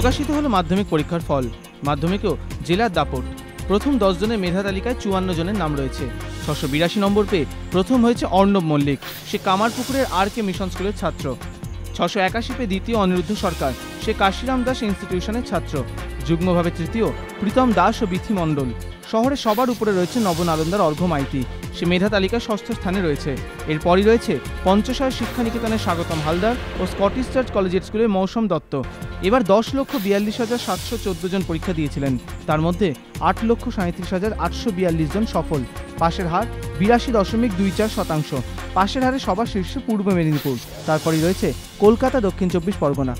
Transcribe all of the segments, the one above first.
প্রকাশিত হলো মাধ্যমিক পরীক্ষার ফল। মাধ্যমিকেও জেলার দাপট। প্রথম দশ জনের মেধা তালিকায় চুয়ান্ন জনের নাম রয়েছে। ছশো বিরাশি নম্বর পেয়ে প্রথম হয়েছে অর্ণব মল্লিক। সে কামারপুকুরের আর কে মিশন স্কুলের ছাত্র। ছশো একাশি পেয়ে দ্বিতীয় অনিরুদ্ধ সরকার। সে কাশিরাম দাস ইনস্টিটিউশনের ছাত্র। যুগ্মভাবে তৃতীয় প্রীতম দাস ও বিথি মণ্ডল। শহরে সবার উপরে রয়েছে নবনালন্দার অর্ঘ্য মাইতি। সে মেধা তালিকায় ষষ্ঠ স্থানে রয়েছে। এরপরই রয়েছে পঞ্চশায় শিক্ষানিকেতনের স্বাগতম হালদার ও স্কটিশ চার্চ কলেজের স্কুলের মৌসুম দত্ত। এবার দশ লক্ষ বিয়াল্লিশ হাজার সাতশো চোদ্দ জন পরীক্ষা দিয়েছিলেন। তার মধ্যে আট লক্ষ সাঁত্রিশ হাজার আটশো বিয়াল্লিশ জন সফল। পাশের হার বিরাশি দশমিক দুই চার শতাংশ। পাশের হারে সবার শীর্ষ পূর্ব মেদিনীপুর। তারপরই রয়েছে কলকাতা দক্ষিণ চব্বিশ পরগনা।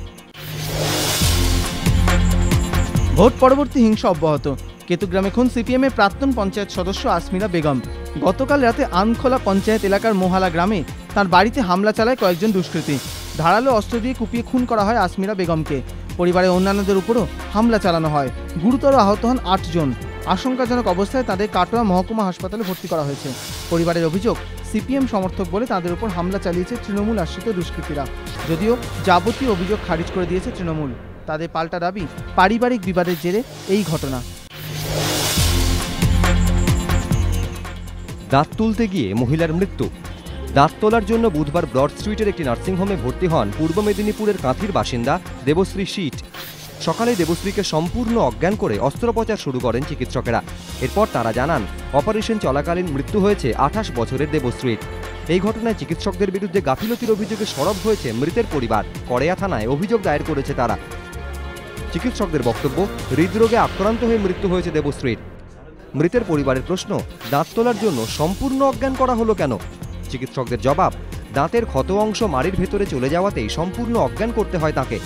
ভোট পরবর্তী হিংসা অব্যাহত। কেতুগ্রামে খুন সিপিএমের প্রাক্তন পঞ্চায়েত সদস্য আসমিরা বেগম। গতকাল রাতে আনখোলা পঞ্চায়েত এলাকার মোহালা গ্রামে তার বাড়িতে হামলা চালায় কয়েকজন দুষ্কৃতী। ধারালো অস্ত্র দিয়ে কুপিয়ে খুন করা হয় আসমিরা বেগমকে। পরিবারের অন্যান্যদের উপরও হামলা চালানো হয়। গুরুতর আহত হন আটজন আশঙ্কাজনক অবস্থায় তাদের কাটোয়া মহকুমা হাসপাতালে ভর্তি করা হয়েছে। পরিবারের অভিযোগ, সিপিএম সমর্থক বলে তাদের উপর হামলা চালিয়েছে তৃণমূল আশ্রিত দুষ্কৃতীরা। যদিও যাবতীয় অভিযোগ খারিজ করে দিয়েছে তৃণমূল। তাদের পাল্টা দাবি, পারিবারিক বিবাদের জেরে এই ঘটনা। দাঁত তুলতে গিয়ে মহিলার মৃত্যু। দাঁত তোলার জন্য বুধবার ব্রড স্ট্রিটের একটি নার্সিংহোমে ভর্তি হন পূর্ব মেদিনীপুরের কাঁথির বাসিন্দা দেবশ্রী শীট সকালে দেবশ্রীকে সম্পূর্ণ অজ্ঞান করে অস্ত্রোপচার শুরু করেন চিকিৎসকেরা। এরপর তারা জানান, অপারেশন চলাকালীন মৃত্যু হয়েছে আঠাশ বছরের দেবশ্রীর এই ঘটনায় চিকিৎসকদের বিরুদ্ধে গাফিলতির অভিযোগে সরব হয়েছে মৃতের পরিবার করেয়া থানায় অভিযোগ দায়ের করেছে তারা। চিকিৎসকদের বক্তব্য, হৃদরোগে আক্রান্ত হয়ে মৃত্যু হয়েছে দেবশ্রীর। মৃতের পরিবারের প্রশ্ন, দাঁত তোলার জন্য সম্পূর্ণ অজ্ঞান করা হলো কেন? চিকিৎসকদের জবাব, দাঁতের ক্ষত অংশ মাড়ির ভেতরে চলে যাওয়াতেই সম্পূর্ণ অজ্ঞান করতে হয় তাকে।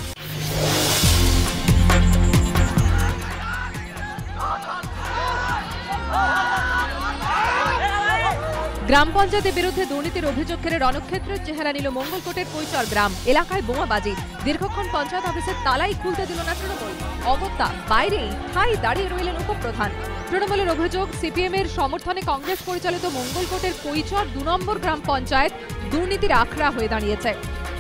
গ্রাম পঞ্চায়েতের বিরুদ্ধে দুর্নীতির অভিযোগ ঘেরে রণক্ষেত্রের চেহারা নিল মঙ্গলকোটের কৈচর গ্রাম, এলাকায় বোমাবাজি দীর্ঘক্ষণ পঞ্চায়েত অফিসের তালাই খুলতে দিল না তৃণমূল। অগত্যা, বাইরেই ঠাই দাঁড়িয়ে রইলেন উপপ্রধান। তৃণমূলের অভিযোগ, সিপিএম এর সমর্থনে কংগ্রেস পরিচালিত মঙ্গলকোটের কৈচর দু নম্বর গ্রাম পঞ্চায়েত দুর্নীতির আখড়া হয়ে দাঁড়িয়েছে।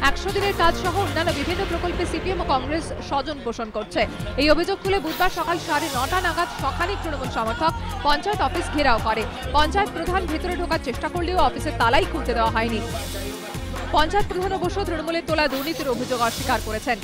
একশো দিনের কাজ সহ অন্যান্য বিভিন্ন প্রকল্পে সিপিএম ও কংগ্রেস স্বজন পোষণ করছে। এই অভিযোগ তুলে বুধবার সকাল সাড়ে নটা নাগাদ শখানিক তৃণমূল সমর্থক পঞ্চায়েত অফিস ঘেরাও করে। পঞ্চায়েত প্রধান ভেতরে ঢোকার চেষ্টা করলেও অফিসের তালাই খুলতে দেওয়া হয়নি। পঞ্চায়েত প্রধান অবশ্য তৃণমূলের তোলা দুর্নীতির অভিযোগ অস্বীকার করেছেন।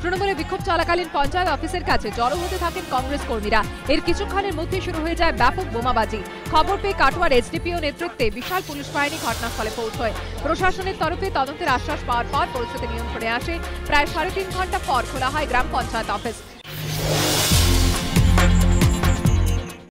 তৃণমূলের বিক্ষোভ চলাকালীন পঞ্চায়েত অফিসের কাছে জড়ো হতে থাকেন কংগ্রেস কর্মীরা। এর কিছুক্ষণের মধ্যে শুরু হয়ে যায় ব্যাপক বোমাবাজি। খবর পেয়ে কাটোয়ার এসডিপিও নেতৃত্বে বিশাল পুলিশ বাহিনী ঘটনাস্থলে পৌঁছয়। প্রশাসনের তরফে তদন্তের আশ্বাস পাওয়ার পর পরিস্থিতি নিয়ন্ত্রণে আসে। প্রায় সাড়ে তিন ঘণ্টা পর খোলা হয় গ্রাম পঞ্চায়েত অফিস।